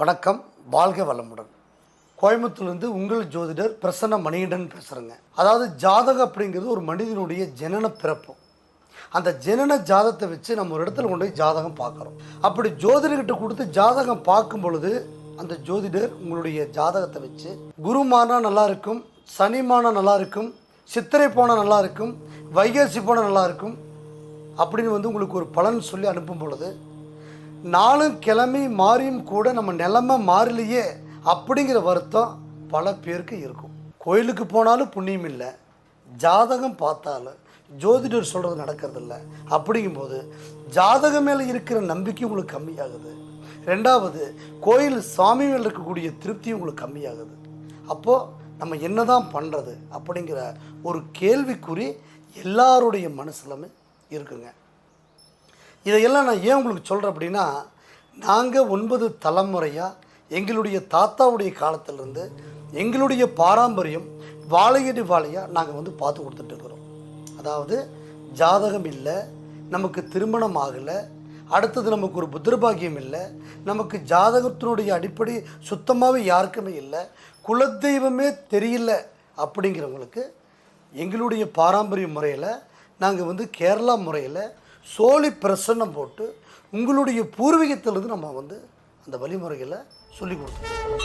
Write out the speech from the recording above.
வணக்கம் வாழ்க வளமுடன். கோயம்புத்தூர்லேருந்து உங்கள் ஜோதிடர் பிரசன்ன மணிகண்டன் பேசுகிறேங்க அதாவது ஜாதகம் அப்படிங்கிறது ஒரு மனிதனுடைய ஜனன பிறப்பு. அந்த ஜனன ஜாதகத்தை வச்சு நம்ம ஒரு இடத்துல கொண்டு போய் ஜாதகம் பார்க்குறோம். அப்படி ஜோதிடர்கிட்ட கொடுத்து ஜாதகம் பார்க்கும் பொழுது அந்த ஜோதிடர் உங்களுடைய ஜாதகத்தை வச்சு குருமானா நல்லா இருக்கும் சனிமானா நல்லா இருக்கும் சித்திரை போனால் நல்லா இருக்கும் வைகாசி போனால் நல்லா இருக்கும் அப்படின்னு வந்து உங்களுக்கு ஒரு பலன் சொல்லி அனுப்பும் பொழுது நாளும் கிளம்பி மாறியும் கூட நம்ம நிலமை மாறலையே அப்படிங்கிற வருத்தம் பல பேருக்கு இருக்கும். கோயிலுக்கு போனாலும் புண்ணியம் இல்லை. ஜாதகம் பார்த்தாலும் ஜோதிடர் சொல்கிறது நடக்கிறதில்ல. அப்படிங்கும்போது ஜாதகம் மேலே இருக்கிற நம்பிக்கை உங்களுக்கு கம்மியாகுது. ரெண்டாவது கோயில் சாமி மேலே இருக்கக்கூடிய திருப்தி உங்களுக்கு கம்மியாகுது. அப்போது நம்ம என்ன தான் பண்ணுறது அப்படிங்கிற ஒரு கேள்விக்குறி எல்லாருடைய மனசுலமே இருக்குங்க. இதையெல்லாம் நான் ஏன் உங்களுக்கு சொல்கிறேன் அப்படின்னா நாங்கள் ஒன்பது தலைமுறையாக எங்களுடைய தாத்தாவுடைய காலத்திலேருந்து எங்களுடைய பாரம்பரியம் வாழையடி வாழையாக நாங்கள் வந்து பார்த்து கொடுத்துட்டு இருக்கிறோம். அதாவது ஜாதகம் இல்லை நமக்கு திருமணம் ஆகலை அடுத்தது நமக்கு ஒரு புத்திரபாகியம் இல்லை நமக்கு ஜாதகத்தினுடைய அடிப்படை சுத்தமாகவே யாருக்குமே இல்லை குலதெய்வமே தெரியல அப்படிங்கிறவங்களுக்கு எங்களுடைய பாரம்பரிய முறையில் நாங்கள் வந்து கேரளா முறையில் சோழி பிரசன்னம் போட்டு உங்களுடைய பூர்வீகத்திலிருந்து நம்ம வந்து அந்த வழிமுறைகளை சொல்லிக் கொடுத்துருக்கோம்.